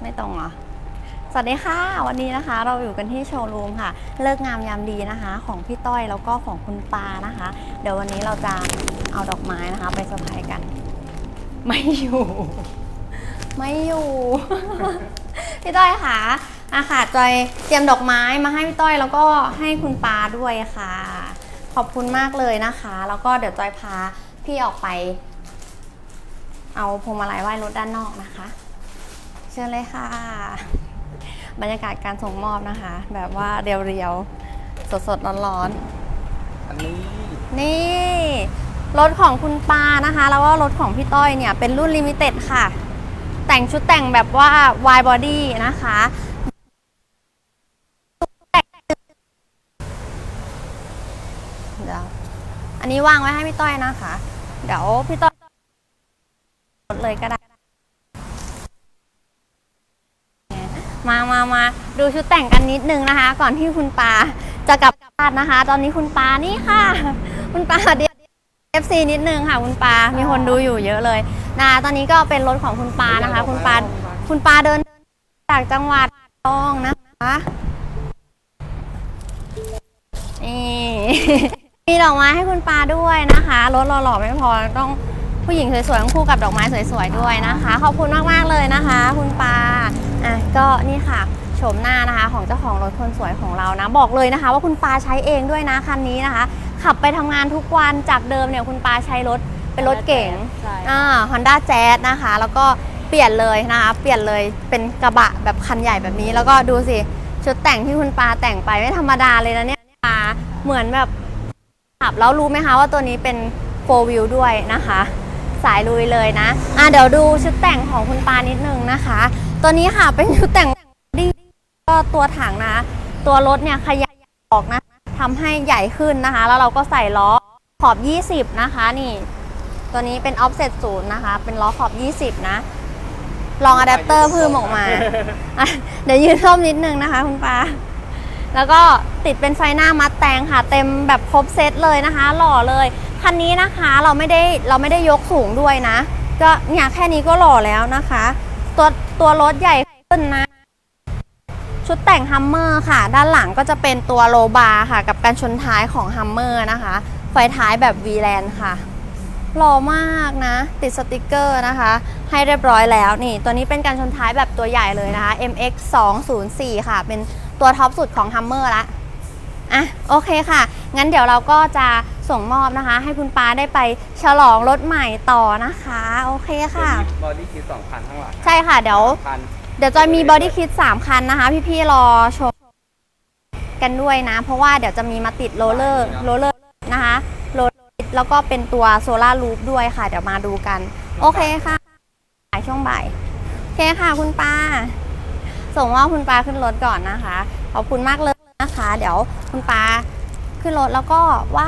ไม่ตรงเหรอสวัสดีค่ะ วันนี้นะคะเราอยู่กันที่โชว์รูมค่ะ เลิกงามยามดีนะคะ ของพี่ต้อยแล้วก็ของคุณปานะคะ เดี๋ยววันนี้เราจะเอาดอกไม้นะคะ ไปเซอร์ไพรส์กัน ไม่อยู่ ไม่อยู่ พี่ต้อยค่ะอาค่ะจอยเตรียมดอกไม้มาให้พี่ต้อยแล้วก็ให้คุณปาด้วยค่ะ ขอบคุณมากเลยนะคะ แล้วก็เดี๋ยวจอยพาพี่ออกไป เอาพวงมาลัยไหว้รถด้านนอกนะคะเชิญเลยค่ะ บรรยากาศการส่งมอบนะคะ แบบว่าเรียวๆ สดๆ ร้อนอันนี้ๆนี่ รถของคุณปานะคะ แล้วก็รถของพี่ต้อยเนี่ย เป็นรุ่นลิมิเต็ดค่ะ แต่งชุดแต่งแบบว่า wide body นะคะเดี๋ยวอันนี้วางไว้ให้พี่ต้อยนะคะ เดี๋ยวพี่ต้อยรถเลยก็ได้ มามาดูชุดแต่งกันนิดนึงนะคะ ก่อนที่คุณปาจะกลับบ้านนะคะ ตอนนี้คุณปานี่ค่ะ คุณปาเดีย FC นิดนึงค่ะคุณปา มีคนดูอยู่เยอะเลยนะตอนนี้ก็เป็นรถของคุณปานะคะ คุณปาคุณปาเดินจากจังหวัดตองนะคะนี่มีดอกไม้ให้คุณปาด้วยนะคะรถหล่อๆไม่พอต้องผู้หญิงสวยๆต้องคู่กับดอกไม้สวยๆด้วยนะคะ ขอบคุณมากๆเลยนะคะ คุณปา อะก็นี่ค่ะโฉมหน้านะคะของเจ้าของรถคนสวยของเรานะ บอกเลยนะคะ ว่าคุณปาใช้เองด้วยนะคันนี้นะคะ ขับไปทำงานทุกวันจากเดิมเนี่ยคุณปาใช้รถเป็นรถเก๋งใช่อ่า Honda Jazz นะคะ แล้วก็เปลี่ยนเลยนะคะ เปลี่ยนเลยเป็นกระบะแบบคันใหญ่แบบนี้ แล้วก็ดูสิชุดแต่งที่คุณปาแต่งไปไม่ธรรมดาเลยนะเนี่ยปาเหมือนแบบขับแล้วรู้ไหมคะว่าตัวนี้เป็นโฟวิวด้วยนะคะ สายลุยเลยนะ อะเดี๋ยวดูชุดแต่งของคุณปานิดนึงนะคะ ตัวนี้ค่ะเป็นชุดแต่งดีก็ตัวถังนะ ตัวรถเนี่ยขยับออกนะทำให้ใหญ่ขึ้นนะคะ แล้วเราก็ใส่ล้อขอบ 20 นะคะนี่ ตัวนี้เป็น offset ศูนย์นะคะ เป็นล้อขอบ 20 นะลองอะแดปเตอร์พิ่มออกมา เดี๋ยวยืนร่มนิดนึงนะคะคุณปา แล้วก็ติดเป็นไฟหน้ามัดแตงค่ะ เต็มแบบครบเซตเลยนะคะ หล่อเลย คันนี้นะคะเราไม่ได้เราไม่ได้ยกสูงด้วยนะ ก็เนี่ยแค่นี้ก็หล่อแล้วนะคะ ตัวตัวรถใหญ่ขึ้นนะ ชุดแต่งฮัมเมอร์ค่ะ ด้านหลังก็จะเป็นตัวโลบาร์ค่ะ กับการชนท้ายของฮัมเมอร์นะคะ ไฟท้ายแบบ V แลนค่ะหล่อมากนะ ติดสติกเกอร์นะคะ ให้เรียบร้อยแล้วนี่ ตัวนี้เป็นการชนท้ายแบบตัวใหญ่เลยนะคะ MX 204ค่ะ เป็นตัวท็อปสุดของ Hummer ละ อะโอเคค่ะ งั้นเดี๋ยวเราก็จะส่งมอบนะคะ ให้คุณปาได้ไปฉลองรถใหม่ต่อนะคะ โอเคค่ะ บอดี้คิดสองพันข้างหลังใช่ค่ะเดี๋ยว พัน เดี๋ยวจอยมีบอดี้คิด3คันนะคะ พี่ๆรอชมกันด้วยนะ เพราะว่าเดี๋ยวจะมีมาติดโรลเลอร์โรลเลอร์นะคะโรลเลอร์แล้วก็เป็นตัวโซลารูปด้วยค่ะ เดี๋ยวมาดูกัน โอเคค่ะบ่ายช่วงบ่าย โอเคค่ะคุณปาส่งว่าคุณปาขึ้นรถก่อนนะคะ ขอบคุณมากเลย นะคะ เดี๋ยวคุณปาขึ้นรถแล้วก็ว่า